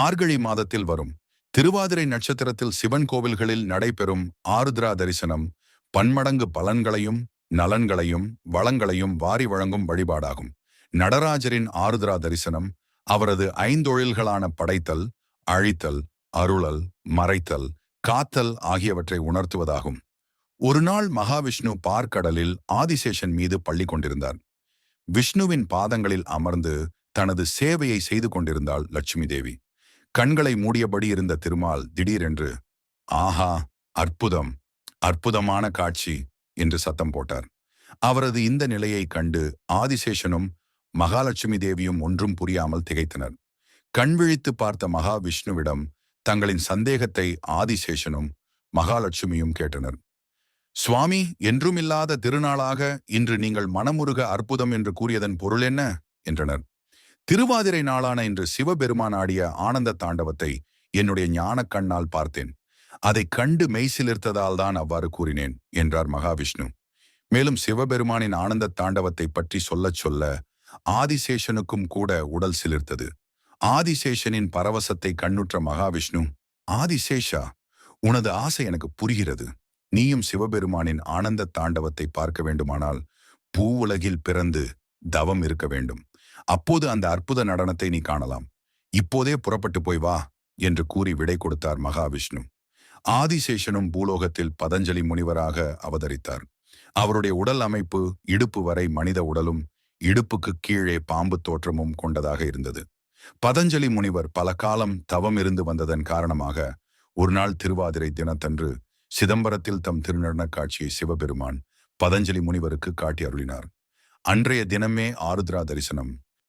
மார்கழி மாதத்தில் வரும். திருவாதிரை நட்சத்திரத்தில் சிவன் கோவில்களில் நடைபெறும் ஆருத்ரா தரிசனம் பன்மடங்கு பலன்களையும் நலன்களையும் வளங்களையும் வாரி வழங்கும் வழிபாடாகும். நடராஜரின் ஆருத்ரா தரிசனம் அவரது ஐந்தொழில்களான படைத்தல் அழித்தல் அருளல் மறைத்தல் காத்தல் ஆகியவற்றை உணர்த்துவதாகும். ஒரு நாள் மகாவிஷ்ணு பார்க்கடலில் ஆதிசேஷன் மீது பள்ளி கொண்டிருந்தார். விஷ்ணுவின் பாதங்களில் அமர்ந்து தனது சேவையை செய்து கொண்டிருந்தாள் லட்சுமி தேவி. கண்களை மூடியபடி இருந்த திருமால் திடீரென்று ஆஹா அற்புதம் அற்புதமான காட்சி என்று சத்தம் போட்டார். அவரது இந்த நிலையை கண்டு ஆதிசேஷனும் மகாலட்சுமி தேவியும் ஒன்றும் புரியாமல் திகைத்தனர். கண்விழித்து பார்த்த மகாவிஷ்ணுவிடம் தங்களின் சந்தேகத்தை ஆதிசேஷனும் மகாலட்சுமியும் கேட்டனர். சுவாமி என்றுமில்லாத திருநாளாக இன்று நீங்கள் மனமுருக அற்புதம் என்று கூறியதன் பொருள் என்ன? என்றனர். திருவாதிரை நாளான இன்று சிவபெருமான் ஆடிய ஆனந்த தாண்டவத்தை என்னுடைய ஞானக் கண்ணால் பார்த்தேன். அதை கண்டு மெய்சிலிர்த்ததால் தான் அவ்வாறு கூறினேன் என்றார் மகாவிஷ்ணு. மேலும் சிவபெருமானின் ஆனந்த தாண்டவத்தை பற்றி சொல்லச் சொல்ல ஆதிசேஷனுக்கும் கூட உடல் சிலிர்த்தது. ஆதிசேஷனின் பரவசத்தை கண்ணுற்ற மகாவிஷ்ணு ஆதிசேஷா உனது ஆசை எனக்கு புரிகிறது. நீயும் சிவபெருமானின் ஆனந்த தாண்டவத்தை பார்க்க வேண்டுமானால் பூவுலகில் பிறந்து தவம் இருக்க வேண்டும். அப்போது அந்த அற்புத நடனத்தை நீ காணலாம். இப்போதே புறப்பட்டு போய் வா என்று கூறி விடை கொடுத்தார் மகாவிஷ்ணு. ஆதிசேஷனும் பூலோகத்தில் பதஞ்சலி முனிவராக அவதரித்தார். அவருடைய உடல் அமைப்பு இடுப்பு வரை மனித உடலும் இடுப்புக்கு கீழே பாம்பு தோற்றமும் கொண்டதாக இருந்தது. பதஞ்சலி முனிவர் பல காலம் தவம் இருந்து வந்ததன் காரணமாக ஒரு நாள் திருவாதிரை தினத்தன்று சிதம்பரத்தில் தம் திருநடன காட்சியை சிவபெருமான் பதஞ்சலி முனிவருக்கு காட்டி அருளினார். அன்றைய தினமே ஆருத்ரா தரிசனம்.